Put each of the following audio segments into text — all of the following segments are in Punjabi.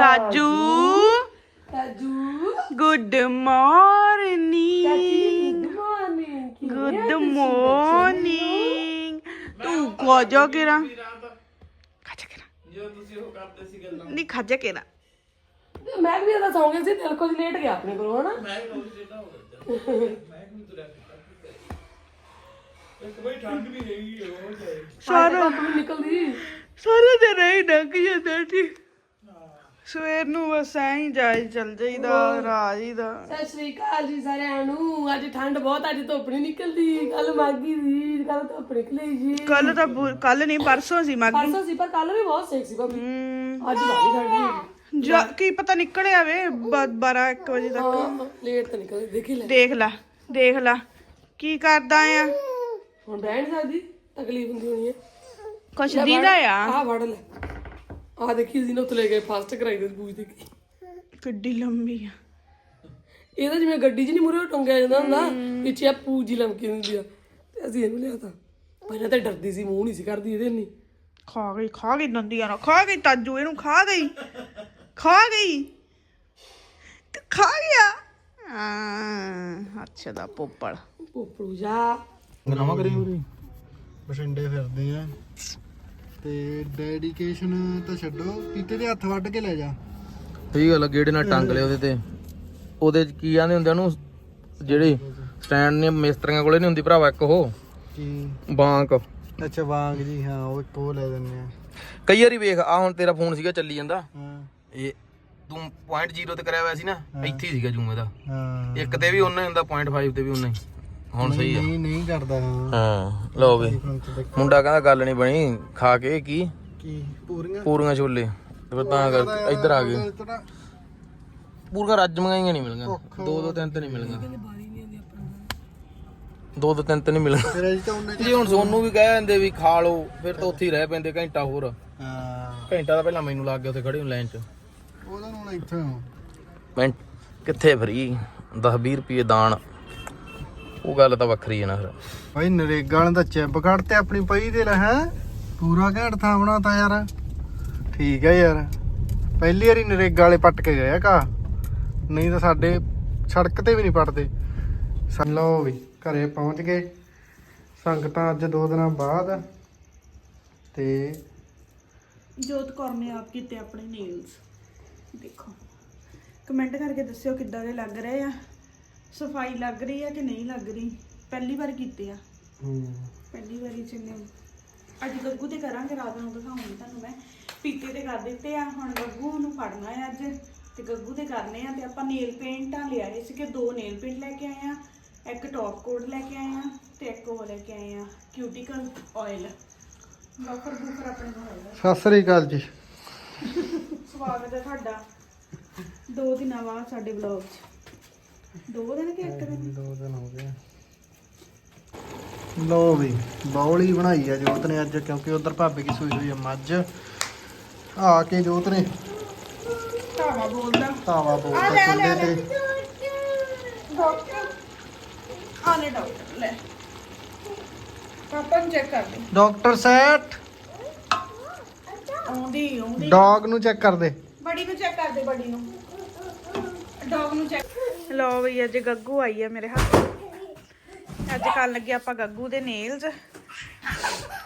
Taju. Taju. Good morning good morning ਤੂੰ ਖਾਜਾ ਕਿਰਾ। ਖਾਜਾ ਕਿਰਾ। ਜੋ ਤੁਸੀਂ ਉਹ ਕਰਦੇ ਸੀ ਗੱਲਾਂ। ਨਹੀਂ ਖਾਜਾ ਕਿਰਾ। ਮੈਂ ਵੀ ਇਹਦਾ ਸੌਂ ਗਿਆ ਸੀ ਦਿਲ ਕੁਝ ਲੇਟ ਗਿਆ ਆਪਣੇ ਕੋਲ ਹਨਾ? ਮੈਂ ਵੀ ਜਿੱਦਾਂ ਹੋ ਜਾਂਦਾ ਮੈਂ ਵੀ ਤੁਰਿਆ ਇੱਕ ਬਈ ਠੰਡ ਵੀ ਹੈਗੀ ਉਹ ਜਾਏ। ਸਾਰਾ ਨਿਕਲਦੀ। ਸਾਰਾ ਦਿਨ ਹੀ ਲੰਘ ਜਾਂਦਾ ਸੀ। ਸਵੇਰ ਨੂੰ ਬਸ ਐਂ ਹੀ ਜਾਈ ਚੱਲ ਜਾਈਦਾ ਰਾਜ ਦਾ ਸਤਿ ਸ਼੍ਰੀ ਅਕਾਲ ਜੀ ਸਾਰਿਆਂ ਨੂੰ। ਅੱਜ ਠੰਡ ਬਹੁਤ ਅੱਜ ਧੁੱਪ ਨਹੀਂ ਨਿਕਲਦੀ। ਕੱਲ ਮਾਗੀ ਸੀ ਕੱਲ ਧੁੱਪ ਨਿਕਲੀ ਜੀ। ਕੱਲ ਤਾਂ ਕੱਲ ਨਹੀਂ ਪਰਸੋਂ ਸੀ ਮਾਗੀ ਪਰਸੋਂ ਸੀ ਪਰ ਕੱਲ ਵੀ ਬਹੁਤ ਸੇਕ ਸੀ ਭਾਬੀ। ਅੱਜ ਬਾਹਲੀ ਠੰਡ ਜਾ। ਕੀ ਪਤਾ ਨਿਕਲ ਆਵੇ 12 1 ਵਜੇ ਤੱਕ। ਲੇਟ ਤਾਂ ਨਿਕਲਦੀ ਦੇਖੀ ਲੈ। ਦੇਖ ਲੈ ਦੇਖ ਲੈ ਕੀ ਕਰਦਾ ਆ? ਹੁਣ ਨਹੀਂ ਸਕਦੀ ਤਕਲੀਫ ਹੁੰਦੀ ਹੋਣੀ ਹੈ। ਕੁਛ ਦੀਦਾ ਆ? ਆਹ ਵੜ ਲੈ। ਆਹ ਦੇਖੀ ਸੀ ਨਾ ਉੱਥੇ ਲੈ ਗਏ ਫਾਸਟ ਕਰਾਈ ਦੇ ਪੂਛ ਦੀ। ਕਿੱਡੀ ਲੰਬੀ ਆ। ਇਹਦਾ ਜਿਵੇਂ ਗੱਡੀ 'ਚ ਨਹੀਂ ਮੁਰੇ ਟੰਗਿਆ ਜਾਂਦਾ ਹੁੰਦਾ ਪਿੱਛੇ ਆ ਪੂਜੀ ਲਮਕੀ ਹੁੰਦੀ ਆ ਤੇ ਅਸੀਂ ਇਹਨੂੰ ਲਿਆਤਾ। ਪਹਿਲਾਂ ਤਾਂ ਡਰਦੀ ਸੀ ਮੂੰਹ ਨਹੀਂ ਸੀ ਕਰਦੀ ਇਹਦੇ ਨਹੀਂ ਖਾ ਗਈ ਖਾ ਗਈ ਦੰਦੀਆਂ ਨਾ ਖਾ ਗਈ ਤਾਜੂ ਇਹਨੂੰ ਖਾ ਗਈ। ਖਾ ਗਈ। ਤੂੰ ਖਾ ਗਿਆ। ਆ ਅੱਛਾ ਦਾ ਪੋਪੜ। ਪੋਪੜੂ ਜਾ। ਨਵਾਂ ਕਰੀ ਉਰੀ ਬਠਿੰਡੇ ਫਿਰਦੇ ਆ। ਤੇ ਡੈਡੀਕੇਸ਼ਨ ਤਾਂ ਛੱਡੋ ਪੀਤੇ ਦੇ ਹੱਥ ਵੱਢ ਕੇ ਲੈ ਜਾ। ਸਹੀ ਗੱਲ ਆ, ਗੇੜੇ ਨਾਲ ਟੰਗ ਲਿਆ ਉਹਦੇ ਤੇ। ਉਹਦੇ ਚ ਕੀ ਆਂਦੇ ਹੁੰਦੇ ਉਹਨੂੰ? ਜਿਹੜੀ ਸਟੈਂਡ ਨੇ ਮਿਸਤਰੀਆਂ ਕੋਲੇ ਨਹੀਂ ਹੁੰਦੀ ਭਰਾਵਾ ਇੱਕ ਉਹ? ਕੀ? ਬਾਂਕ ਅੱਛਾ ਵਾਂਗ ਜੀ ਹਾਂ ਉਹ ਇੱਕ ਉਹ ਲੈ ਦਿੰਦੇ ਆ। ਕਈ ਵਾਰੀ ਵੇਖ ਆ ਹੁਣ ਤੇਰਾ ਫੋਨ ਸੀਗਾ ਚੱਲੀ ਜਾਂਦਾ। ਹਾਂ। ਇਹ ਤੂੰ ਪੁਆਇੰਟ 0 ਤੇ ਕਰਿਆ ਹੋਇਆ ਸੀ ਨਾ ਇੱਥੇ ਹੀ ਸੀਗਾ ਜੂਮ ਇਹਦਾ ਹਾਂ। ਇੱਕ ਤੇ ਵੀ ਉਹਨਾਂ ਹੀ ਹੁੰਦਾ ਪੁਆਇੰਟ 5 ਤੇ ਵੀ ਉਹਨਾਂ ਹੀ। ਹੁਣ ਸਹੀ ਆ। ਨਹੀਂ ਨਹੀਂ ਕਰਦਾ ਹਾਂ। ਹਾਂ ਲਓ ਵੀ। ਹੁਣ ਮੁੰਡਾ ਕਹਿੰਦਾ ਗੱਲ ਨਹੀਂ ਬਣੀ ਖਾ ਕੇ ਕੀ? ਕੀ ਪੂਰੀਆਂ? ਪੂਰੀਆਂ ਛੋਲੇ। ਤੇ ਫਿਰ ਤਾਂ ਕਰਕੇ ਇੱਧਰ ਆ ਗਏ। ਪੂਰੀਆਂ ਰੱਜ ਮੰਗਾਈਆਂ ਨਹੀਂ ਮਿਲੀਆਂ ਦੋ ਦੋ ਤਿੰਨ ਤੇ ਨਹੀਂ ਮਿਲੀਆਂ ਦੋ ਦੋ ਤਿੰਨ ਤੇ ਨਹੀਂ ਮਿਲੀਆਂ ਜੀ ਤਾਂ ਉਹਨੇ ਜੀ ਹੁਣ ਸੋਨੂੰ ਵੀ ਕਹਿ ਜਾਂਦੇ ਵੀ ਖਾ ਲਓ ਫਿਰ ਤਾਂ ਉੱਥੇ ਹੀ ਰਹਿ ਪੈਂਦੇ ਘੰਟਾ ਹੋਰ। ਹਾਂ। ਘੰਟਾ ਤਾਂ ਪਹਿਲਾਂ ਮੈਨੂੰ ਲੱਗ ਗਿਆ ਉੱਥੇ ਖੜੇ ਨੂੰ ਲਾਈਨ 'ਚ। ਉਹਦਾ ਨੂੰ ਇੱਥੇ ਮੈਂ ਕਿੱਥੇ ਫਰੀ? 10 20 ਰੁਪਏ ਦਾਨ। ਉਹ ਗੱਲ ਤਾਂ ਵੱਖਰੀ ਹੈ ਨਾ ਫਿਰ। ਭਾਈ ਨਰੇਗਾ ਵਾਲਿਆਂ ਦਾ ਚਿੰਬ ਕੱਢ ਤੇ ਆਪਣੀ ਪਈ ਦੇ ਲੈ ਹੈ ਪੂਰਾ ਘੈਂਟ ਥਾਂ ਬਣਾਤਾ ਯਾਰ। ਠੀਕ ਹੈ ਯਾਰ। ਪਹਿਲੀ ਵਾਰੀ ਨਰੇਗਾ ਵਾਲੇ ਪੱਟ ਕੇ ਗਏ ਆ ਕਾ ਨਹੀਂ ਤਾਂ ਸਾਡੇ ਸੜਕ ਤੇ ਵੀ ਨਹੀਂ ਪੱਟਦੇ। ਲਓ ਵੀ ਘਰੇ ਪਹੁੰਚ ਗਏ। ਸੰਗਤਾਂ ਅੱਜ ਦੋ ਦਿਨਾਂ ਬਾਅਦ ਤੇ ਜੋਤ ਕੌਰ ਨੇ ਆਪ ਕੀਤੇ ਆਪਣੇ ਨੇਲਸ ਦੇਖੋ। ਕਮੈਂਟ ਕਰਕੇ ਦੱਸਿਓ ਕਿੱਦਾਂ ਦੇ ਲੱਗ ਰਹੇ ਆ। ਸਫ਼ਾਈ ਲੱਗ ਰਹੀ ਆ ਕਿ ਨਹੀਂ ਲੱਗ ਰਹੀ? ਪਹਿਲੀ ਵਾਰ ਕੀਤੇ ਆ। ਹੂੰ। ਪਹਿਲੀ ਵਾਰੀ ਚੰਨੇ ਅੱਜ ਗੱਗੂ ਤੇ ਕਰਾਂਗੇ ਰਾਤ ਨੂੰ ਦਿਖਾਉਂਗੀ ਤੁਹਾਨੂੰ ਮੈਂ। ਪੀਤੇ ਤੇ ਕਰ ਦਿੱਤੇ ਆ ਹੁਣ ਗੱਗੂ ਨੂੰ ਫੜਨਾ ਹੈ ਅੱਜ। ਤੇ ਗੱਗੂ ਤੇ ਕਰਨੇ ਆ ਤੇ ਆਪਾਂ ਨੇਲ ਪੇਂਟਾਂ ਲਿਆਏ ਸੀ ਕਿ ਦੋ ਨੇਲ ਪੇਂਟ ਲੈ ਕੇ ਆਏ ਆ ਇੱਕ ਟੌਪ ਕੋਟ ਲੈ ਕੇ ਆਏ ਆ ਤੇ ਇੱਕ ਉਹ ਲੈ ਕੇ ਆਏ ਆ ਕਿਊਟੀਕਲ ਆਇਲ ਬਫਰ ਬੁਫਰ ਆਪਣੇ ਕੋਲ ਹੋਏਗਾ ਸਤਿ ਸ੍ਰੀ ਅਕਾਲ ਜੀ। ਸਵਾਗਤ ਹੈ ਤੁਹਾਡਾ। ਦੋ ਦਿਨਾਂ ਬਾਅਦ ਸਾਡੇ ਵਲੌਗ 'ਚ। ਦੋ ਦਿਨ ਕਿ ਇੱਕ ਦਿਨ? ਦੋ ਦਿਨ ਹੋ ਗਏ। ਲੋ ਵੀ ਬੌਲੀ ਬਣਾਈ ਆ ਜੋਤ ਨੇ ਅੱਜ ਕਿਉਂਕਿ ਉਧਰ ਭਾਬੀ ਕੀ ਸੂਈ ਹੋਈ ਆ ਮੱਝ। ਆ ਕੇ ਜੋਤ ਨੇ ਧਾਵਾ ਬੋਲਦਾ। ਤਾਵਾ ਬੋਲਦਾ ਚੁੱਲ੍ਹੇ ਤੇ। ਡਾਕਟਰ ਆਨੇ ਡਾਕਟਰ ਲੈ। ਪਾਪਾ ਨੂੰ ਚੈੱਕ ਕਰ ਦੇ। ਡਾਕਟਰ ਸੈਟ ਆਉਂਦੀ ਆਉਂਦੀ। ਡੌਗ ਨੂੰ ਚੈੱਕ ਕਰ ਦੇ। ਬੜੀ ਨੂੰ ਚੈੱਕ ਕਰ ਦੇ ਬੜੀ ਨੂੰ। ਡੌਗ ਨੂੰ ਚੈੱਕ ਲਓ ਬਈ, ਅੱਜ ਗੱਗੂ ਆਈ ਹੈ ਮੇਰੇ ਹੱਥ। ਅੱਜ ਕਰਨ ਲੱਗੇ ਆਪਾਂ ਗੱਗੂ ਦੇ ਨੇਲਸ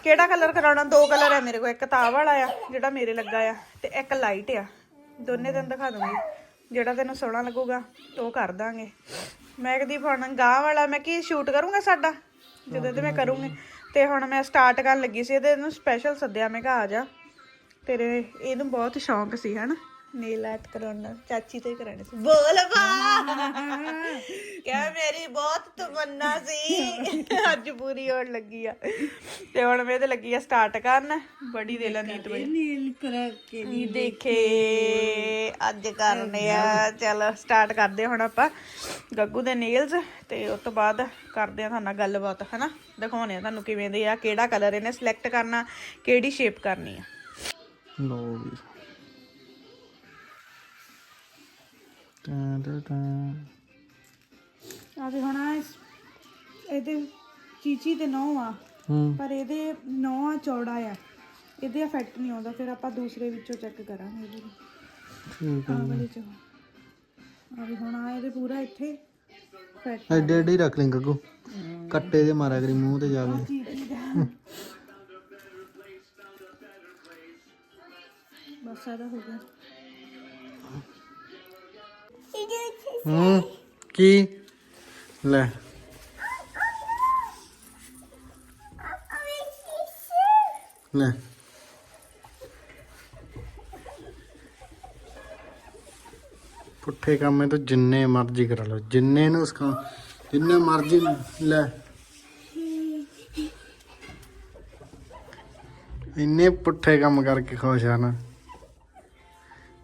ਕਿਹੜਾ ਕਲਰ ਕਰਾਉਣਾ? ਦੋ ਕਲਰ ਹੈ ਮੇਰੇ ਕੋਲ, ਇੱਕ ਤਾਂ ਵਾਲਾ ਆ, ਜਿਹੜਾ ਮੇਰੇ ਲੱਗਾ ਆ, ਤੇ ਇੱਕ ਲਾਈਟ ਆ। ਦੋਨੇ ਤੈਨੂੰ ਦਿਖਾ ਦੂੰਗੀ। ਜਿਹੜਾ ਤੈਨੂੰ ਸੋਹਣਾ ਲੱਗੂਗਾ, ਉਹ ਕਰ ਦਾਂਗੇ। ਮੈਂ ਕਦੀ ਹੁਣ ਗਾਹ ਵਾਲਾ, ਮੈਂ ਕੀ ਸ਼ੂਟ ਕਰੂੰਗਾ ਸਾਡਾ? ਜਦੋਂ ਤੇ ਮੈਂ ਕਰੂੰਗੀ। ਤੇ ਹੁਣ ਮੈਂ ਸਟਾਰਟ ਕਰਨ ਲੱਗੀ ਸੀ, ਇਹਦੇ ਨੂੰ ਸਪੈਸ਼ਲ ਸੱਦਿਆ, ਮੈਂ ਕਿਹਾ ਆ ਜਾ। ਤੇਰੇ, ਇਹਨੂੰ ਬਹੁਤ ਸ਼ੌਂਕ ਸੀ, ਹਨਾ? ਨੇਲ ਆਰਟ ਕਰਾਉਣਾ ਚਾਚੀ ਤੋਂ ਹੀ ਕਰਾਣੇ ਸੀ। ਬੋਲ ਬਾ! ਕਿਆ ਮੇਰੀ ਬਹੁਤ ਤਮੰਨਾ ਸੀ। ਅੱਜ ਪੂਰੀ ਹੋਣ ਲੱਗੀ ਆ। ਤੇ ਹੁਣ ਮੈਂ ਇਹਦੇ ਲੱਗੀ ਆ ਸਟਾਰਟ ਕਰਨ। ਬੜੀ ਦੇ ਨੀਤ ਬਈ ਨੀਲ ਕਰਾ ਕੇ ਨਹੀਂ ਦੇਖੇ ਅੱਜ ਕਰਨੇ ਆ। ਚਲ ਸਟਾਰਟ ਕਰਦੇ ਆ ਹੁਣ ਆਪਾਂ ਗੱਗੂ ਦੇ ਨੇਲਸ ਤੇ ਉਸ ਤੋਂ ਬਾਅਦ ਕਰਦੇ ਆ ਤੁਹਾਨੂੰ ਗੱਲਬਾਤ ਹਨਾ? ਦਿਖਾਉਣੇ ਆ ਤੁਹਾਨੂੰ ਕਿਵੇਂ ਦੇ ਆ ਕਿਹੜਾ ਕਲਰ ਇਹਨੇ ਸਿਲੈਕਟ ਕਰਨਾ ਕਿਹੜੀ ਸ਼ੇਪ ਕਰਨੀ ਆ। ਲੋ ਵੀ ਟਾਂ ਟਾਂ ਟਾਂ ਆ ਵੀ ਹੁਣ ਆਹ ਇਸ- ਇਹਦੇ ਚੀਚੀ ਤੇ ਨੌ ਆ। ਹੂੰ। ਪਰ ਇਹਦੇ ਨੌ ਆ ਚੌੜਾ ਆ। ਇਹਦੇ ਇਫੈਕਟ ਨਹੀਂ ਆਉਂਦਾ ਫਿਰ ਆਪਾਂ ਦੂਸਰੇ ਵਿੱਚੋਂ ਚੈੱਕ ਕਰਾਂਗੇ ਇਹਦੇ ਠੀਕ ਆ। ਵਾਲੇ ਚ। ਆ ਵੀ ਹੁਣ ਆ ਇਹਦੇ ਪੂਰਾ ਇੱਥੇ ਫਿੱਟ ਐਡੇ ਐਡੇ ਹੀ ਰੱਖ ਲਈ ਗੱਗੂ। ਕੱਟੇ ਦੇ ਮਾਰਿਆ ਕਰੀ ਮੂੰਹ ਤੇ ਜਾਵੇ ਕੀ। ਕੀ ਦਾ। ਬਸ ਆਦਾ ਹੋ ਗਿਆ। ਹੂੰ, ਕੀ? ਲੈ। ਲੈ। ਪੁੱਠੇ ਕੰਮੇ ਤੋਂ ਜਿੰਨੇ ਮਰਜ਼ੀ ਕਰਾ ਲਓ, ਜਿੰਨੇ ਨੂੰ ਸਿਖਾ ਜਿੰਨੇ ਮਰਜ਼ੀ ਲੈ। ਇੰਨੇ ਪੁੱਠੇ ਕੰਮ ਕਰਕੇ ਖੁਸ਼ ਆ ਨਾ।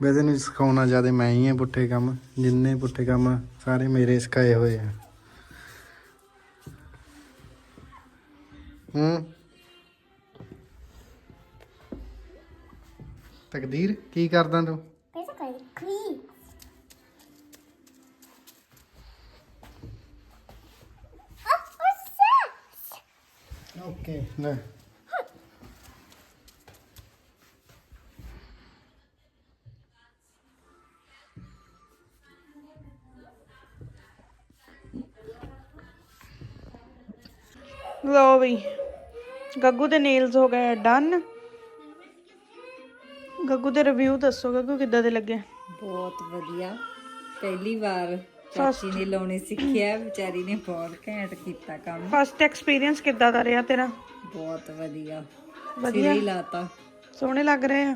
ਵੈਸੇ ਨੂੰ ਸਿਖਾਉਣਾ ਜ਼ਿਆਦਾ ਮੈਂ ਹੀ ਆ ਪੁੱਠੇ ਕੰਮ ਜਿੰਨੇ ਪੁੱਠੇ ਕੰਮ ਸਾਰੇ ਮੇਰੇ ਸਿਖਾਏ ਹੋਏ ਆ। ਹੂੰ। ਤਕਦੀਰ ਕੀ ਕਰਦਾ ਤੂੰ? ਓਕੇ ਲੈ ਲੋ। ਗੱਗੂ ਦੇ ਨੇਲਸ ਹੋ ਗਏ ਡਨ ਗੱਗੂ ਦੇ ਰਿਵਿਊ ਦੱਸੋ ਗੱਗੂ ਕਿੱਦਾਂ ਦੇ ਲੱਗੇ? ਬਹੁਤ ਵਧੀਆ। ਪਹਿਲੀ ਵਾਰ ਚਾਚੀ ਨੇ ਲਾਉਣੇ ਸਿੱਖਿਆ ਵਿਚਾਰੀ ਨੇ ਬਹੁਤ ਘੈਂਟ ਕੀਤਾ ਕੰਮ। ਫਸਟ ਐਕਸਪੀਰੀਅੰਸ ਕਿੱਦਾਂ ਦਾ ਰਿਹਾ ਤੇਰਾ? ਬਹੁਤ ਵਧੀਆ। ਵਧੀਆ। ਲਾਤਾ। ਸੋਹਣੇ ਲੱਗ ਰਹੇ ਆ?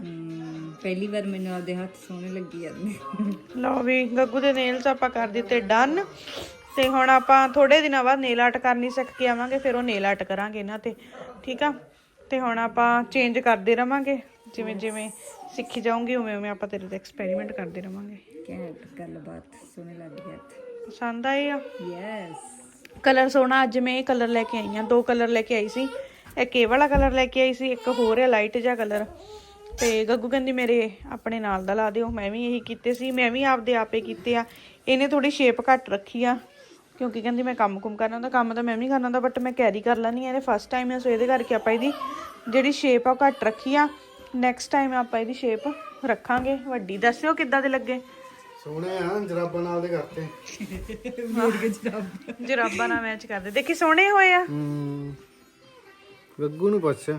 ਪਹਿਲੀ ਵਾਰ ਮੈਨੂੰ ਆਪਦੇ ਹੱਥ ਸੋਹਣੇ ਲੱਗੀ ਜਾਂਦੇ। ਲਓ ਵੀ ਗੱਗੂ ਦੇ ਨੇਲਸ ਆਪਾਂ ਕਰ ਦਿੱਤੇ ਡਨ ਤੇ ਹੁਣ ਆਪਾਂ ਥੋੜੇ ਦਿਨਾਂ ਬਾਅਦ ਨੇਲ ਆਰਟ ਕਰਨੀ ਸਿੱਖ ਕੇ ਆਵਾਂਗੇ ਫਿਰ ਉਹ ਨੇਲ ਆਰਟ ਕਰਾਂਗੇ ਇਹਨਾਂ ਤੇ ਠੀਕ ਆ? ਤੇ ਹੁਣ ਆਪਾਂ ਚੇਂਜ ਕਰਦੇ ਰਵਾਂਗੇ ਜਿਵੇਂ ਜਿਵੇਂ ਸਿੱਖੀ ਜਾਊਂਗੀ ਉਵੇਂ ਉਵੇਂ ਆਪਾਂ ਤੇਰੇ ਤੇ ਐਕਸਪੈਰੀਮੈਂਟ ਕਰਦੇ ਰਵਾਂਗੇ। ਘੈਂਟ ਗੱਲਬਾਤ ਸੋਹਣੇ ਲੱਗ ਹੱਥ। ਪਸੰਦ ਆਏ ਆ? ਯੈਸ ਕਲਰ ਸੋਹਣਾ ਅੱਜ ਮੈਂ ਇਹ ਕਲਰ ਲੈ ਕੇ ਆਈ ਆ ਦੋ ਕਲਰ ਲੈ ਕੇ ਆਈ ਸੀ। ਇੱਕ ਇਹ ਵਾਲਾ ਕਲਰ ਲੈ ਕੇ ਆਈ ਸੀ ਇੱਕ ਹੋਰ ਹੈ ਲਾਈਟ ਜਿਹਾ ਕਲਰ ਤੇ ਗੱਗੂ ਕਹਿੰਦੀ ਮੇਰੇ ਆਪਣੇ ਨਾਲ ਦਾ ਲਾ ਦਿਓ ਮੈਂ ਵੀ ਇਹੀ ਕੀਤੇ ਸੀ ਮੈਂ ਵੀ ਆਪਦੇ ਆਪੇ ਕੀਤੇ ਆ। ਇਹਨੇ ਥੋੜੀ ਸ਼ੇਪ ਘੱਟ ਰੱਖੀ ਆ। ਕਿਉਂਕਿ ਕਹਿੰਦੀ ਮੈਂ ਕੰਮ ਕੁਮ ਕਰਨਾ ਹੁੰਦਾ ਕੰਮ ਤਾਂ ਮੈਂ ਵੀ ਕਰਨਾ ਹੁੰਦਾ ਬਟ ਮੈਂ ਕੈਰੀ ਕਰ ਲੈਣੀ ਆ ਇਹਦੇ ਫਸਟ ਟਾਈਮ ਆ ਸੋ ਇਹਦੇ ਕਰਕੇ ਆਪਾਂ ਇਹਦੀ ਜਿਹੜੀ ਸ਼ੇਪ ਆ ਉਹ ਘੱਟ ਰੱਖੀ ਆ। ਨੈਕਸਟ ਟਾਈਮ ਆਪਾਂ ਇਹਦੀ ਸ਼ੇਪ ਰੱਖਾਂਗੇ। ਵੱਡੀ ਦੱਸਿਓ ਕਿੱਦਾਂ ਦੇ ਲੱਗੇ? ਸੋਹਣੇ ਆ ਜਰਾਬਾਂ ਨਾਲ ਦੇ ਕਰਤੇ। ਜਰਾਬਾਂ। ਨਾਲ ਮੈਚ ਕਰਦੇ। ਦੇਖੀ ਸੋਹਣੇ ਹੋਏ ਆ। ਹੂੰ। ਗੱਗੂ ਨੂੰ ਪੁੱਛ।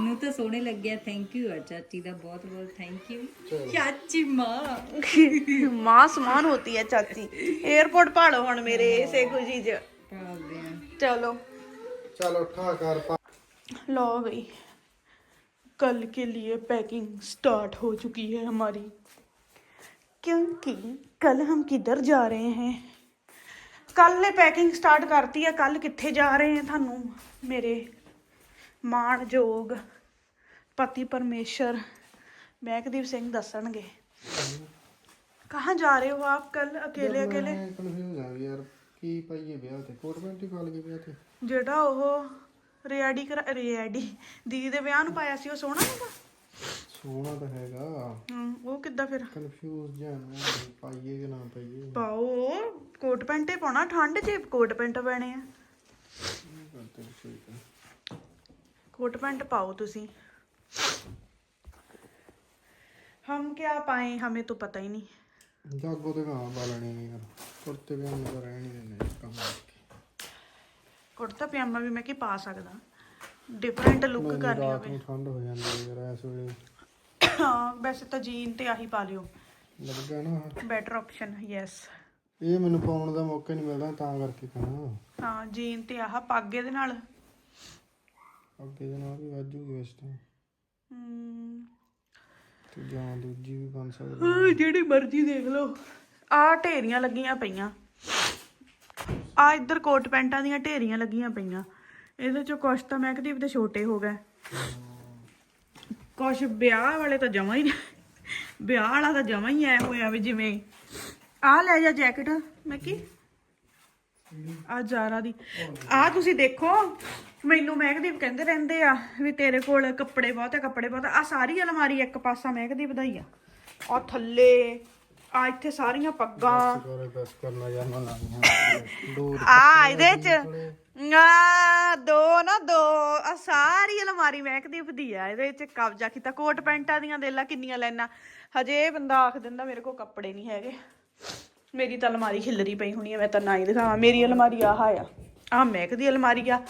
ਨੂੰ ਤਾਂ ਸੋਹਣੇ ਲੱਗਿਆ। ਥੈਂਕ ਯੂ ਆ ਚਾਚੀ ਦਾ ਬਹੁਤ ਬਹੁਤ ਥੈਂਕ ਯੂ ਚਾਚੀ ਮਾਂ। ਮਾਂ ਸਮਾਨ ਹੋਤੀ ਹੈ ਚਾਚੀ। 에어ਪੋਰਟ ਭਾਲੋ ਹੁਣ ਮੇਰੇ ਇਸੇ ਖੁਸ਼ੀ 'ਚ ਭਾਲਦੇ ਚਲੋ। ਚਲੋ ਠਾ ਕਰ ਲਓ ਬਈ कल के लिए पैकिंग स्टार्ट हो चुकी है हमारी क्योंकि कल हम किधर जा रहे हैं ਕੱਲ ਨੇ ਪੈਕਿੰਗ ਸਟਾਰਟ ਕਰਤੀ ਆ ਕੱਲ ਕਿੱਥੇ ਜਾ ਰਹੇ ਹੈ ਤੁਹਾਨੂੰ ਮੇਰੇ ਮਾਣਯੋਗ ਪਤੀ ਪਰਮੇਸ਼ਰ ਮਹਿਕਦੀਪ ਸਿੰਘ ਦੱਸਣਗੇ। ਕਹਾਂ ਜਾ ਰਹੇ ਹੋ ਆਪ ਕੱਲ ਅਕੇਲੇ ਅਕੇਲੇ? ਕਨਫਿਊਜ਼ ਆ ਗਿਆ ਯਾਰ ਕੀ ਪਾਈਏ ਵਿਆਹ ਤੇ? ਕੋਟ ਪੈਂਟ ਹੀ ਪਾ ਲਈਏ ਵਿਆਹ ਤੇ? ਜਿਹੜਾ ਉਹ ਰਿਆਡੀ ਕਰ ਰਿਆਡੀ ਦੀਦੀ ਦੇ ਵਿਆਹ ਨੂੰ ਪਾਇਆ ਸੀ ਉਹ ਸੋਹਣਾ ਹੈਗਾ? ਸੋਹਣਾ ਤਾਂ ਹੈਗਾ। ਹਮ, ਉਹ ਕਿੱਦਾਂ ਫਿਰ? ਕਨਫਿਊਜ਼ ਜਾਂ ਪਾਈਏ ਕਿ ਨਾ ਪਾਈਏ? ਪਾਓ ਕੋਟ ਪੈਂਟੇ ਪਾਉਣਾ ਠੰਡ 'ਚ ਕੋਟ ਪੈਂਟ ਪੈਣੇ ਆ। ਕੋਟ ਪੈਂਟ ਪਾਓ ਤੁਸੀਂ। ਹਮ ਕਿਆ ਪਾਏ ਹਮੇ ਤਾਂ ਪਤਾ ਹੀ ਨਹੀਂ। ਜਾਗੋ ਤੇ ਨਾ ਬਾਲਣੇ ਯਾਰ ਕੁਰਤੇ ਵੀ ਨਹੀਂ ਕਰ ਰਹਿਣੀ ਨੇ ਕੰਮ ਕੁਰਤਾ ਪਜਾਮਾ ਵੀ ਮੈਂ ਕਿ ਪਾ ਸਕਦਾ। ਡਿਫਰੈਂਟ ਲੁੱਕ ਕਰਨੀ ਹੋਵੇ। ਠੰਡ ਹੋ ਜਾਂਦੀ ਹੈ ਯਾਰ ਇਸ ਵੇਲੇ। ਹਾਂ ਵੈਸੇ ਤਾਂ ਜੀਨ ਤੇ ਆਹੀ ਪਾ ਲਿਓ। ਲੱਗਦਾ ਨਾ ਬੈਟਰ ਆਪਸ਼ਨ ਯੈਸ ਇਹ ਮੈਨੂੰ ਪਾਉਣ ਦਾ ਮੌਕਾ ਨਹੀਂ ਮਿਲਦਾ ਤਾਂ ਕਰਕੇ ਕਹਾਂ ਹਾਂ ਜੀਨ ਤੇ ਆਹ ਪਾਗੇ ਦੇ ਨਾਲ। ਅੱਗੇ ਦੇ ਨਾਲ ਵੀ ਵਾਜੂਗੀ ਇਸ ਟਾਈਮ ਹਮ, ਤੇ ਜਾਂ ਦੂਜੀ ਵੀ ਬਣ ਸਕਦੀ ਹਾਂ, ਜਿਹੜੀ ਮਰਜ਼ੀ ਦੇਖ ਲਓ। ਆ ਢੇਰੀਆਂ ਲੱਗੀਆਂ ਪਈਆਂ। ਆ ਇੱਧਰ ਕੋਟ ਪੈਂਟਾਂ ਦੀਆਂ ਢੇਰੀਆਂ ਲੱਗੀਆਂ ਪਈਆਂ। ਇਹਦੇ ਚੋਂ ਕੁਛ ਤਾਂ ਮਹਿਕਦੀਪ ਦੇ ਛੋਟੇ ਹੋ ਗਏ। ਕੁਛ ਵਿਆਹ ਵਾਲੇ ਤਾਂ ਜਮਾ ਹੀ ਵਿਆਹ ਵਾਲਾ ਤਾਂ ਜਮਾ ਹੀ ਐ ਹੋਇਆ ਵੀ ਜਿਵੇਂ। ਆ ਲੈ ਜਾ ਜੈਕਟ। ਮੈਂ ਕੀ? ਆ ਜਾਰਾ ਦੀ। ਆ ਤੁਸੀਂ ਦੇਖੋ। ਮੈਨੂੰ ਮਹਿਕਦੀਪ ਕਹਿੰਦੇ ਰਹਿੰਦੇ ਆ ਵੀ ਤੇਰੇ ਕੋਲ ਕੱਪੜੇ ਬਹੁਤ ਆ ਕੱਪੜੇ ਬਹੁਤ ਆ। ਆਹ ਸਾਰੀ ਅਲਮਾਰੀ ਇੱਕ ਪਾਸਾ ਮਹਿਕਦੀਪ ਦਾ ਹੀ ਆ। ਆ ਥੱਲੇ ਆ ਇੱਥੇ ਸਾਰੀਆਂ ਪੱਗਾਂ। ਕੋਰੇ ਬਸ ਕਰਨਾ ਯਾਰ ਨਾ ਲਾਈਆਂ ਦੋ ਆ ਇਹਦੇ ਚ ਆ ਦੋ ਨਾ ਦੋ। ਆ ਸਾਰੀ ਅਲਮਾਰੀ ਮਹਿਕਦੀਪ ਦੀ ਆ। ਇਹਦੇ ਚ ਕਬਜ਼ਾ ਕੀਤਾ। ਕੋਟ ਪੈਂਟਾਂ ਦੀਆਂ ਦੇਲਾ ਕਿੰਨੀਆਂ ਲੈਣਾ ਹਜੇ ਇਹ ਬੰਦਾ ਆਖ ਦਿੰਦਾ ਮੇਰੇ ਕੋਲ ਕੱਪੜੇ ਨਹੀਂ ਹੈਗੇ। ਮੇਰੀ ਤਾਂ ਅਲਮਾਰੀ ਖਿਲਰੀ ਪਈ ਹੋਣੀ ਆ ਮੈਂ ਤਾਂ ਨਾ ਹੀ ਦਿਖਾਵਾਂ। ਮੇਰੀ ਅਲਮਾਰੀ ਆਹ ਆ। ਆ ਮਹਿਕ ਦੀ ਅਲਮਾਰੀ ਆ।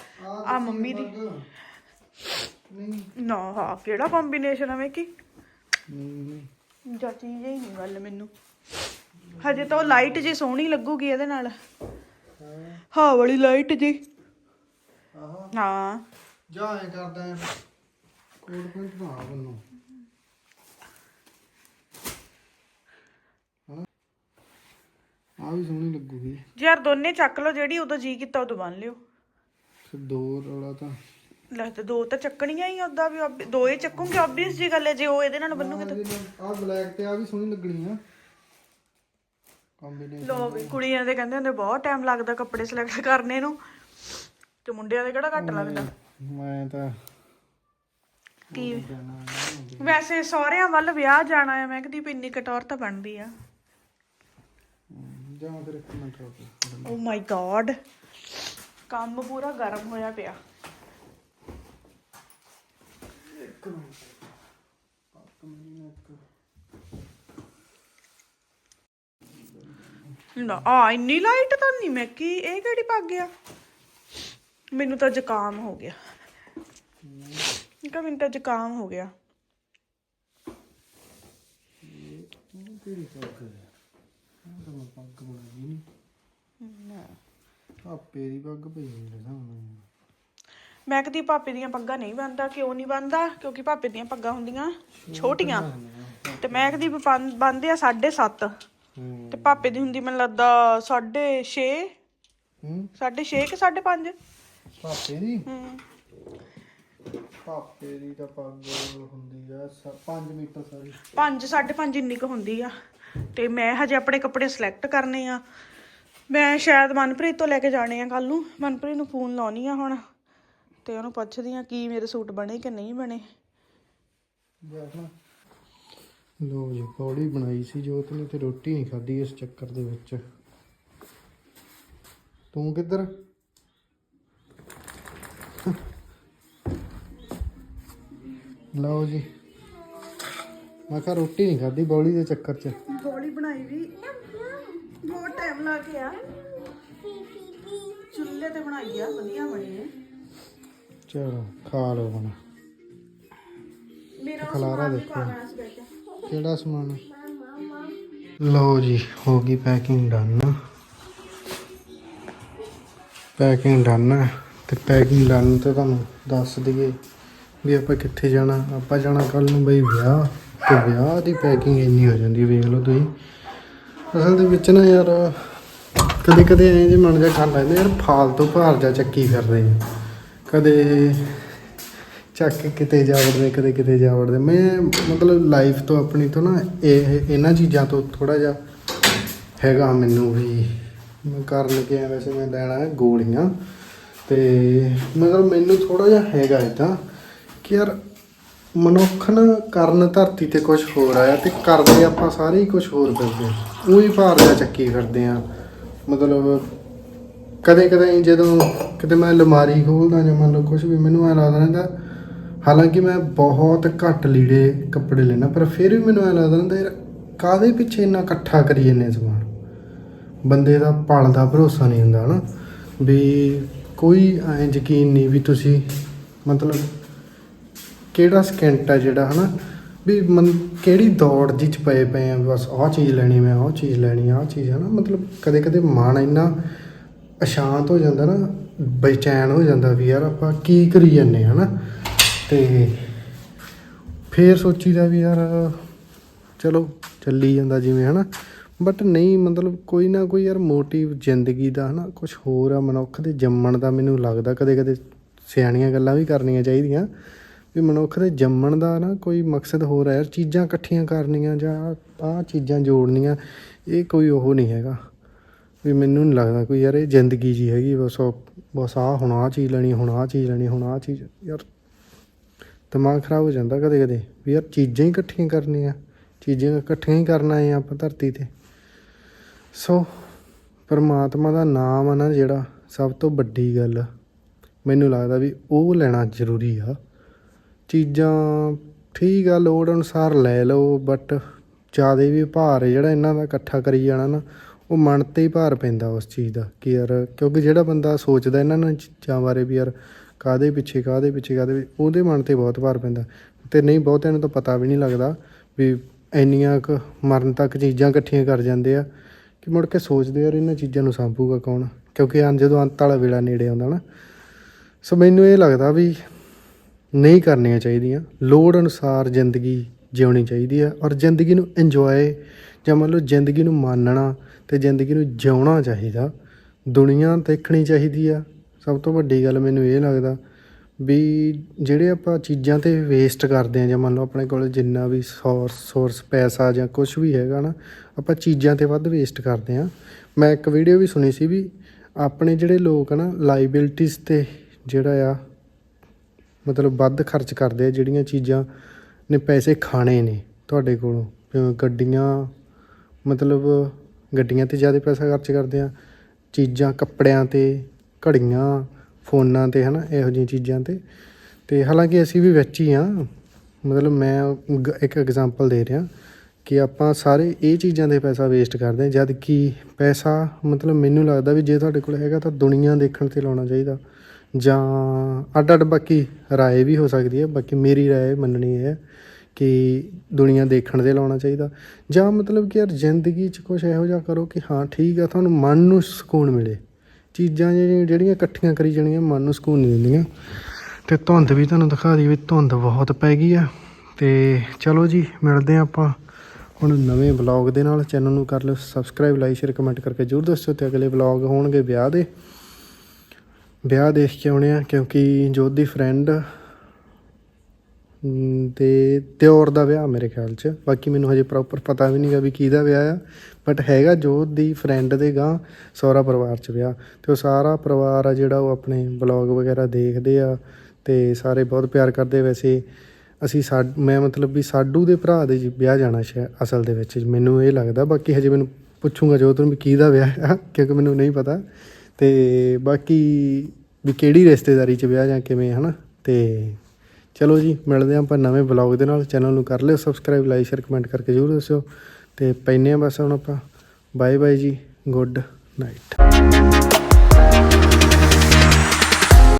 ਆ ਮੰਮੀ ਦੀ। ਨਾ ਹਾਂ ਕਿਹੜਾ ਕੰਬੀਨੇਸ਼ਨ ਆ ਮੈਂ ਕੀ ਜਾਂ ਚੀਜ਼ ਹੀ ਨਹੀਂ ਗੱਲ ਮੈਨੂੰ। ਹਜੇ ਤਾਂ ਉਹ ਲਾਈਟ ਜੀ ਸੋਹਣੀ ਲੱਗੂਗੀ ਇਹਦੇ ਨਾਲ। ਹਾਂ। ਵਾਲੀ ਲਾਈਟ ਜੀ ਹਾਂ। ਜਾ ਐ ਕਰਦਾ ਕੋਡ ਪੁਆਇੰਟ ਬਣਾ ਬੰਨੋ ਆ ਵੀ ਸੋਹਣੀ ਲੱਗੂਗੀ। ਜੇ ਯਾਰ ਦੋਨੇ ਚੱਕ ਲਓ ਜਿਹੜੀ ਉਦੋਂ ਜੀ ਕੀਤਾ ਉਦੋਂ ਬੰਨ ਲਿਓ। ਫਿਰ ਦੋ ਰੌਲਾ ਤਾਂ। ਲੈ ਤੇ ਦੋ ਤਾਂ ਚੱਕਣੀਆਂ ਹੀ ਉਦਾਂ ਵੀ obvi- ਦੋ ਹੀ ਚੱਕੂਗੇ ਆਬਵੀਅਸ ਜੀ ਗੱਲ ਹੈ ਜੇ ਉਹ ਇਹਦੇ ਨਾਲ ਬੰਨੂਗੇ ਤਾਂ ਆ ਬਲੈਕ ਤੇ ਆ ਵੀ ਸੋਹਣੀ ਲੱਗਣੀ ਆ। ਕੰਬੀਨੇਸ਼ਨ ਲੋ ਵੀ ਕੁੜੀਆਂ ਦੇ ਕਹਿੰਦੇ ਹੁੰਦੇ ਬਹੁਤ ਟਾਈਮ ਲੱਗਦਾ ਕੱਪੜੇ ਸਿਲੈਕਟ ਕਰਨੇ ਨੂੰ। ਤੇ ਮੁੰਡਿਆਂ ਦੇ ਕਿਹੜਾ ਘੱਟ ਲੱਗਦਾ? ਮੈਂ ਤਾਂ ਕੀ? ਵੈਸੇ ਸਹੁਰਿਆਂ ਵੱਲ ਵਿਆਹ ਜਾਣਾ ਹੈ ਮੈਂ ਕਦੀ ਇੰਨੀ ਕਟੌਰ ਤਾਂ ਬਣਦੀ ਆ। ਜਾਂ ਫਿਰ ਇੱਕ ਮਿੰਟ ਰੁਕ ਓ ਮਾਈ ਗॉड ਕੰਮ ਪੂਰਾ ਗਰਮ ਹੋਇਆ ਪਿਆ। ਨਾ ਆ ਇੰਨੀ ਲਾਈਟ ਤਾਂ ਨਹੀਂ ਮੈਂ ਕੀ ਇਹ ਕਿਹੜੀ ਪੱਗ ਗਿਆ ਮੈਨੂੰ ਤਾਂ ਜ਼ੁਕਾਮ ਹੋ ਗਿਆ। ਕਾ ਮੈਨੂੰ ਤਾਂ ਜ਼ੁਕਾਮ ਹੋ ਗਿਆ। ਪੱਗ ਬਣਾਈ ਨਹੀਂ ਆਪੇ ਦੀ ਪੱਗ ਪਈ ਮੇਰੇ ਸਾਹਮਣੇ ਮੈਂ ਕਦੀ ਪਾਪੇ ਦੀਆਂ ਪੱਗਾਂ ਨਹੀਂ ਬੰਨਦਾ ਕਿਉਂ ਨਹੀਂ ਬੰਨਦਾ? ਕਿਉਂਕਿ ਪਾਪੇ ਦੀਆਂ ਪੱਗਾਂ ਹੁੰਦੀਆਂ ਛੋਟੀਆਂ ਤੇ। ਮੈਂ ਕਦੀ ਬੰਨਦੇ ਆ 7.5 ਹੂੰ ਤੇ ਪਾਪੇ ਦੀ ਹੁੰਦੀ ਮੈਨੂੰ ਲੱਗਦਾ 6.5 ਹੂੰ। 6.5 ਕਿ 5.5 ਪਾਪੇ ਦੀ? ਹੂੰ। ਪਾਪੇ ਦੀ ਤਾਂ ਪੱਗ ਹੁੰਦੀ ਆ 5 ਮੀਟਰ ਸਾਰੀ। 5 5.5 ਇੰਨੀ ਕੁ ਹੁੰਦੀ ਆ। ਤੇ ਮੈਂ ਹਜੇ ਆਪਣੇ ਕੱਪੜੇ ਸਿਲੈਕਟ ਕਰਨੇ ਆ। ਮੈਂ ਸ਼ਾਇਦ ਮਨਪ੍ਰੀਤ ਤੋਂ ਲੈ ਕੇ ਜਾਣੇ ਆ ਕੱਲ ਨੂੰ। ਮਨਪ੍ਰੀਤ ਨੂੰ ਫੋਨ ਲਾਉਣੀ ਆ ਹੁਣ। ਤੇ ਉਹਨੂੰ ਪੁੱਛਦੀ ਆ ਕੀ ਮੇਰੇ ਸੂਟ ਬਣੇ ਕਿ ਨਹੀਂ ਬਣੇ। ਲੋ ਜੀ ਪੌੜੀ ਬਣਾਈ ਸੀ ਜੋਤ ਨੇ ਤੇ ਰੋਟੀ ਨਹੀਂ ਖਾਧੀ ਇਸ ਚੱਕਰ ਦੇ ਵਿੱਚ। ਤੂੰ ਕਿੱਧਰ? ਲਓ ਜੀ। ਮੈਂ ਕਿਹਾ ਰੋਟੀ ਨਹੀਂ ਖਾਧੀ ਬੌਲੀ ਦੇ ਚੱਕਰ 'ਚ। ਗੋਲੀ ਬਣਾਈ ਵੀ। ਬਹੁਤ ਟਾਈਮ ਲਾ ਕੇ ਆ। ਚੁੱਲ੍ਹੇ ਤੇ ਬਣਾਈ ਆ ਵਧੀਆ ਬਣੀ ਹੈ ਚਲੋ ਖਾ ਲਓ ਹੁਣ। ਮੇਰਾ ਖਲਾਰਾ ਦੇਖੋ। ਖਾਣਾ ਸੀ ਬੈਠਾ। ਕਿਹੜਾ ਸਮਾਨ? ਲਓ ਜੀ ਹੋ ਗਈ ਪੈਕਿੰਗ ਡਨ ਪੈਕਿੰਗ ਡਨ ਤੇ ਪੈਕਿੰਗ ਡਨ ਤੇ ਤੁਹਾਨੂੰ ਦੱਸ ਦਈਏ। ਵੀ ਆਪਾਂ ਕਿੱਥੇ ਜਾਣਾ ਆਪਾਂ ਜਾਣਾ ਕੱਲ ਨੂੰ ਬਈ ਵਿਆਹ ਤੇ ਵਿਆਹ ਦੀ ਪੈਕਿੰਗ ਇੰਨੀ ਹੋ ਜਾਂਦੀ ਹੈ, ਵੇਖ ਲਓ ਤੁਸੀਂ। ਅਸਲ ਦੇ ਵਿੱਚ ਨਾ ਯਾਰ ਕਦੇ ਕਦੇ ਐਂ ਜੇ ਮਨ ਜਾ ਕਰ ਲੈਂਦੇ ਯਾਰ ਫਾਲਤੂ ਭਾਰ ਜਾ ਚੱਕੀ ਫਿਰਦੇ ਆ। ਕਦੇ ਚੱਕ ਕੇ ਕਿਤੇ ਜਾ ਵੜਦੇ ਕਦੇ ਕਿਤੇ ਜਾ ਵੜਦੇ ਮੈਂ ਮਤਲਬ ਲਾਈਫ ਤੋਂ ਆਪਣੀ ਤੋਂ ਨਾ ਇਹ ਇਹਨਾਂ ਚੀਜ਼ਾਂ ਤੋਂ ਥੋੜਾ ਜਿਹਾ ਹੈਗਾ ਮੈਨੂੰ ਵੀ। ਮੈਂ ਕਰਨ ਲੱਗਿਆ ਵੈਸੇ ਮੈਂ ਲੈਣਾ ਗੋਲੀਆਂ ਤੇ ਮਤਲਬ ਮੈਨੂੰ ਥੋੜਾ ਜਿਹਾ ਹੈਗਾ ਇਦਾਂ। ਕਿ ਯਾਰ ਮਨੁੱਖ ਨਾ ਕਰਨ ਧਰਤੀ ਤੇ ਕੁਝ ਹੋਰ ਆਇਆ ਤੇ ਕਰਦੇ ਆਪਾਂ ਸਾਰੇ ਹੀ ਕੁਝ ਹੋਰ ਕਰਦੇ ਆ ਉਹੀ ਭਾਰ ਜਾ ਚੱਕੀ ਫਿਰਦੇ ਆ ਮਤਲਬ ਕਦੇ ਕਦੇ ਜਦੋਂ ਕਿਤੇ ਮੈਂ ਲਮਾਰੀ ਖੋਲਦਾ ਜਾਂ ਮੰਨ ਲਓ ਕੁਝ ਵੀ, ਮੈਨੂੰ ਐ ਲੱਗਦਾ ਰਹਿੰਦਾ, ਹਾਲਾਂਕਿ ਮੈਂ ਬਹੁਤ ਘੱਟ ਲੀੜੇ ਕੱਪੜੇ ਲੈਣਾ ਪਰ ਫਿਰ ਵੀ ਮੈਨੂੰ ਐ ਲੱਗਦਾ ਰਹਿੰਦਾ, ਯਾਰ ਕਾਦੇ ਪਿੱਛੇ ਇੰਨਾ ਇਕੱਠਾ ਕਰੀ ਜੰਨੇ ਸਮਾਨ? ਬੰਦੇ ਦਾ ਪਲ ਦਾ ਭਰੋਸਾ ਨਹੀਂ ਹੁੰਦਾ ਹਨਾ। ਵੀ ਕੋਈ ਐ ਯਕੀਨ ਨਹੀਂ ਵੀ ਤੁਸੀਂ ਮਤਲਬ ਕਿਹੜਾ ਸਕਿੰਟ ਆ ਜਿਹੜਾ ਹਨਾ? ਵੀ ਮਨ ਕਿਹੜੀ ਦੌੜ ਜਿਹੀ ਚ ਪਏ ਪਏ ਆ, ਬਸ ਆਹ ਚੀਜ਼ ਲੈਣੀ ਮੈਂ, ਆਹ ਚੀਜ਼ ਲੈਣੀ, ਆਹ ਚੀਜ਼ ਹਨਾ? ਮਤਲਬ ਕਦੇ ਕਦੇ ਮਨ ਇੰਨਾ ਅਸ਼ਾਂਤ ਹੋ ਜਾਂਦਾ ਨਾ, ਬੇਚੈਨ ਹੋ ਜਾਂਦਾ ਵੀ ਯਾਰ ਆਪਾਂ ਕੀ ਕਰੀ ਜੰਨੇ ਹਨਾ? ਤੇ ਫੇਰ ਸੋਚੀਦਾ ਵੀ ਯਾਰ ਚਲੋ, ਚੱਲੀ ਜਾਂਦਾ ਜਿਵੇਂ ਹਨਾ? ਬਟ ਨਹੀਂ, ਮਤਲਬ ਕੋਈ ਨਾ ਕੋਈ ਯਾਰ ਮੋਟਿਵ ਜ਼ਿੰਦਗੀ ਦਾ ਹਨਾ ਕੁਝ ਹੋਰ ਆ, ਮਨੁੱਖ ਦੇ ਜੰਮਣ ਦਾ ਮੈਨੂੰ ਲੱਗਦਾ ਕਦੇ ਕਦੇ ਸਿਆਣੀਆਂ ਗੱਲਾਂ ਵੀ ਕਰਨੀਆਂ ਚਾਹੀਦੀਆਂ। ਵੀ ਮਨੁੱਖ ਦੇ ਜੰਮਣ ਦਾ ਨਾ ਕੋਈ ਮਕਸਦ ਹੋਰ ਹੈ ਯਾਰ ਚੀਜ਼ਾਂ ਇਕੱਠੀਆਂ ਕਰਨੀਆਂ ਜਾਂ ਆਹ ਚੀਜ਼ਾਂ ਜੋੜਨੀਆਂ, ਇਹ ਕੋਈ ਉਹ ਨਹੀਂ ਹੈਗਾ। ਵੀ ਮੈਨੂੰ ਨਹੀਂ ਲੱਗਦਾ ਕੋਈ ਯਾਰ ਇਹ ਜ਼ਿੰਦਗੀ ਜੀ ਹੈਗੀ, ਬਸ ਉਹ- ਬਸ ਆਹ ਹੁਣ ਆਹ ਚੀਜ਼ ਲੈਣੀ, ਹੁਣ ਆਹ ਚੀਜ਼ ਲੈਣੀ, ਹੁਣ ਆਹ ਚੀਜ਼, ਯਾਰ ਦਿਮਾਗ ਖਰਾਬ ਹੋ ਜਾਂਦਾ ਕਦੇ ਕਦੇ ਵੀ ਯਾਰ ਚੀਜ਼ਾਂ ਹੀ ਇਕੱਠੀਆਂ ਕਰਨੀਆਂ, ਚੀਜ਼ਾਂ ਇਕੱਠੀਆਂ ਹੀ ਕਰਨਾ ਆਏ ਆਪਾਂ ਧਰਤੀ ਤੇ। ਸੋ ਪਰਮਾਤਮਾ ਦਾ ਨਾਮ ਆ ਨਾ ਜਿਹੜਾ ਸਭ ਤੋਂ ਵੱਡੀ ਗੱਲ, ਮੈਨੂੰ ਲੱਗਦਾ ਵੀ ਉਹ ਲੈਣਾ ਜ਼ਰੂਰੀ ਆ। ਚੀਜ਼ਾਂ ਠੀਕ ਆ ਲੋੜ ਅਨੁਸਾਰ ਲੈ ਲਓ ਬਟ ਜ਼ਿਆਦਾ ਵੀ ਭਾਰ ਜਿਹੜਾ ਇਹਨਾਂ ਦਾ ਇਕੱਠਾ ਕਰੀ ਜਾਣਾ ਨਾ ਉਹ ਮਨ ਤੇ ਹੀ ਭਾਰ ਪੈਂਦਾ ਉਸ ਚੀਜ਼ ਦਾ ਕਿ ਯਾਰ ਕਿਉਂਕਿ ਜਿਹੜਾ ਬੰਦਾ ਸੋਚਦਾ ਇਹਨਾਂ ਨਾਲ ਚੀਜ਼ਾਂ ਬਾਰੇ ਵੀ ਯਾਰ ਕਾਦੇ ਪਿੱਛੇ ਕਾਦੇ ਪਿੱਛੇ ਕਾਦੇ ਪਿੱਛੇ, ਉਹਦੇ ਮਨ ਤੇ ਬਹੁਤ ਭਾਰ ਪੈਂਦਾ। ਤੇ ਨਹੀਂ ਬਹੁਤਿਆਂ ਨੂੰ ਤਾਂ ਪਤਾ ਵੀ ਨਹੀਂ ਲੱਗਦਾ ਵੀ ਇੰਨੀਆਂ ਕੁ ਮਰਨ ਤੱਕ ਚੀਜ਼ਾਂ ਇਕੱਠੀਆਂ ਕਰ ਜਾਂਦੇ ਆ ਕਿ ਮੁੜ ਕੇ ਸੋਚਦੇ ਯਾਰ ਇਹਨਾਂ ਚੀਜ਼ਾਂ ਨੂੰ ਸੰਭੂਗਾ ਕੌਣ? ਕਿਉਂਕਿ ਆਂ ਜਦੋਂ ਅੰਤ ਵਾਲਾ ਵੇਲਾ ਨੇੜੇ ਆਉਂਦਾ ਨਾ ਸੋ ਮੈਨੂੰ ਇਹ ਲੱਗਦਾ ਵੀ ਨਹੀਂ ਕਰਨੀਆਂ ਚਾਹੀਦੀਆਂ। ਲੋੜ ਅਨੁਸਾਰ ਜ਼ਿੰਦਗੀ ਜਿਉਣੀ ਚਾਹੀਦੀ ਹੈ ਔਰ ਜ਼ਿੰਦਗੀ ਨੂੰ ਇੰਜੋਏ ਜਾਂ ਮੰਨ ਲਓ ਜ਼ਿੰਦਗੀ ਨੂੰ ਮਾਨਣਾ ਤੇ ਜ਼ਿੰਦਗੀ ਨੂੰ ਜਿਉਣਾ ਚਾਹੀਦਾ। ਦੁਨੀਆ ਦੇਖਣੀ ਚਾਹੀਦੀ ਆ। ਸਭ ਤੋਂ ਵੱਡੀ ਗੱਲ ਮੈਨੂੰ ਇਹ ਲੱਗਦਾ ਵੀ ਜਿਹੜੇ ਆਪਾਂ ਚੀਜ਼ਾਂ ਤੇ ਵੇਸਟ ਕਰਦੇ ਆ ਜਾਂ ਮੰਨ ਲਓ ਆਪਣੇ ਕੋਲ ਜਿੰਨਾ ਵੀ ਸੋਰਸ ਸੋਰਸ ਪੈਸਾ ਜਾਂ ਕੁਝ ਵੀ ਹੈਗਾ ਨਾ, ਆਪਾਂ ਚੀਜ਼ਾਂ ਤੇ ਵੱਧ ਵੇਸਟ ਕਰਦੇ ਆ। ਮੈਂ ਇੱਕ ਵੀਡੀਓ ਵੀ ਸੁਣੀ ਸੀ ਵੀ ਆਪਣੇ ਜਿਹੜੇ ਲੋਕ ਆ ਨਾ ਲਾਇਬਿਲਟੀਜ਼ ਤੇ ਜਿਹੜਾ ਆ ਮਤਲਬ ਵੱਧ ਖਰਚ ਕਰਦੇ ਆ, ਜਿਹੜੀਆਂ ਚੀਜ਼ਾਂ ਨੇ ਪੈਸੇ ਖਾਣੇ ਨੇ ਤੁਹਾਡੇ ਕੋਲੋਂ। ਜਿਵੇਂ ਗੱਡੀਆਂ, ਮਤਲਬ ਗੱਡੀਆਂ ਤੇ ਜ਼ਿਆਦਾ ਪੈਸਾ ਖਰਚ ਕਰਦੇ ਆ, ਚੀਜ਼ਾਂ ਕੱਪੜਿਆਂ ਤੇ, ਘੜੀਆਂ, ਫੋਨਾਂ ਤੇ, ਹਨਾ, ਇਹੋ ਜਿਹੀਆਂ ਚੀਜ਼ਾਂ ਤੇ। ਤੇ ਹਾਲਾਂਕਿ ਅਸੀਂ ਵੀ ਵਿੱਚ ਹੀ ਆ। ਮਤਲਬ ਮੈਂ ਇੱਕ ਐਗਜ਼ਾਮਪਲ ਦੇ ਰਿਹਾ ਕਿ ਆਪਾਂ ਸਾਰੇ ਇਹ ਚੀਜ਼ਾਂ ਦੇ ਪੈਸਾ ਵੇਸਟ ਕਰਦੇ ਹਾਂ ਜਦ ਕਿ ਪੈਸਾ ਮਤਲਬ ਮੈਨੂੰ ਲੱਗਦਾ ਵੀ ਜੇ ਤੁਹਾਡੇ ਕੋਲ ਹੈਗਾ ਤਾਂ ਦੁਨੀਆ ਦੇਖਣ ਤੇ ਲਾਉਣਾ ਚਾਹੀਦਾ। ਜਾਂ ਅੱਡ ਅੱਡ ਬਾਕੀ ਰਾਏ ਵੀ ਹੋ ਸਕਦੀ ਹੈ, ਬਾਕੀ ਮੇਰੀ ਰਾਏ ਮੰਨਣੀ ਹੈ ਕਿ ਦੁਨੀਆ ਦੇਖਣ ਤੇ ਲਾਉਣਾ ਚਾਹੀਦਾ। ਜਾਂ ਮਤਲਬ ਕਿ ਯਾਰ ਜ਼ਿੰਦਗੀ 'ਚ ਕੁਝ ਇਹੋ ਜਿਹਾ ਕਰੋ ਕਿ ਹਾਂ, ਠੀਕ ਆ, ਤੁਹਾਨੂੰ ਮਨ ਨੂੰ ਸਕੂਨ ਮਿਲੇ। ਚੀਜ਼ਾਂ ਜਿਹੜੀਆਂ ਜਿਹੜੀਆਂ ਇਕੱਠੀਆਂ ਕਰੀ ਜਾਣੀਆਂ, ਮਨ ਨੂੰ ਸਕੂਨ ਨਹੀਂ ਦਿੰਦੀਆਂ। ਤੇ ਧੁੰਦ ਵੀ ਤੁਹਾਨੂੰ ਦਿਖਾ ਦਈ ਵੀ ਧੁੰਦ ਬਹੁਤ ਪੈ ਗਈ ਆ। ਤੇ ਚਲੋ ਜੀ, ਮਿਲਦੇ ਆ ਆਪਾਂ ਹੁਣ ਨਵੇਂ ਵਲੌਗ ਦੇ ਨਾਲ। ਚੈਨਲ ਨੂੰ ਕਰ ਲਿਓ ਸਬਸਕ੍ਰਾਈਬ ਲਾਈਕ ਸ਼ੇਅਰ ਕਮੈਂਟ ਕਰਕੇ ਜਰੂਰ ਦੱਸਿਓ ਤੇ ਅਗਲੇ ਵਲੌਗ ਹੋਣਗੇ ਵਿਆਹ ਦੇ। ਵਿਆਹ ਦੇਖ ਕੇ ਆਉਣੇ ਆ, ਕਿਉਂਕਿ ਜੋਤ ਦੀ ਫਰੈਂਡ ਤੇ ਦਿਓਰ ਦਾ ਵਿਆਹ ਮੇਰੇ ਖਿਆਲ 'ਚ। ਬਾਕੀ ਮੈਨੂੰ ਹਜੇ ਪ੍ਰੋਪਰ ਪਤਾ ਵੀ ਨਹੀਂਗਾ ਵੀ ਕਿਹਦਾ ਵਿਆਹ ਆ। ਬਟ ਹੈਗਾ ਜੋਤ ਦੀ ਫਰੈਂਡ ਦੇ ਗਾਂ ਸਹੁਰਾ ਪਰਿਵਾਰ 'ਚ ਵਿਆਹ। ਤੇ ਉਹ ਸਾਰਾ ਪਰਿਵਾਰ ਆ ਜਿਹੜਾ ਉਹ ਆਪਣੇ ਵਲੌਗ ਵਗੈਰਾ ਦੇਖਦੇ ਆ ਤੇ ਸਾਰੇ ਬਹੁਤ ਪਿਆਰ ਕਰਦੇ ਵੈਸੇ ਅਸੀਂ ਸਾ, ਮੈਂ ਮਤਲਬ ਵੀ ਸਾਡੂ ਦੇ ਭਰਾ ਦੇ ਜੀ ਵਿਆਹ ਜਾਣਾ ਸ਼ਾਇਦ ਅਸਲ ਦੇ ਵਿੱਚ ਮੈਨੂੰ ਇਹ ਲੱਗਦਾ। ਬਾਕੀ ਹਜੇ ਮੈਨੂੰ ਪੁੱਛੂੰਗਾ ਜੋਤ ਨੂੰ ਵੀ ਕਿਹਦਾ ਵਿਆਹ ਆ, ਕਿਉਂਕਿ ਮੈਨੂੰ ਨਹੀਂ ਪਤਾ। ਤੇ ਬਾਕੀ ਵੀ ਕਿਹੜੀ ਰਿਸ਼ਤੇਦਾਰੀ 'ਚ ਵਿਆਹ ਜਾਂ ਕਿਵੇਂ, ਹਨਾ? ਤੇ ਚਲੋ ਜੀ, ਮਿਲਦੇ ਹਾਂ ਆਪਾਂ ਨਵੇਂ ਵਲੌਗ ਦੇ ਨਾਲ। ਚੈਨਲ ਨੂੰ ਕਰ ਲਿਓ ਸਬਸਕ੍ਰਾਈਬ ਲਾਈਕ ਸ਼ੇਅਰ ਕਮੈਂਟ ਕਰਕੇ ਜ਼ਰੂਰ ਦੱਸਿਓ। ਤੇ ਪੈਨੇ ਆ ਬਸ ਹੁਣ ਆਪਾਂ। ਬਾਏ ਬਾਏ ਜੀ। Good night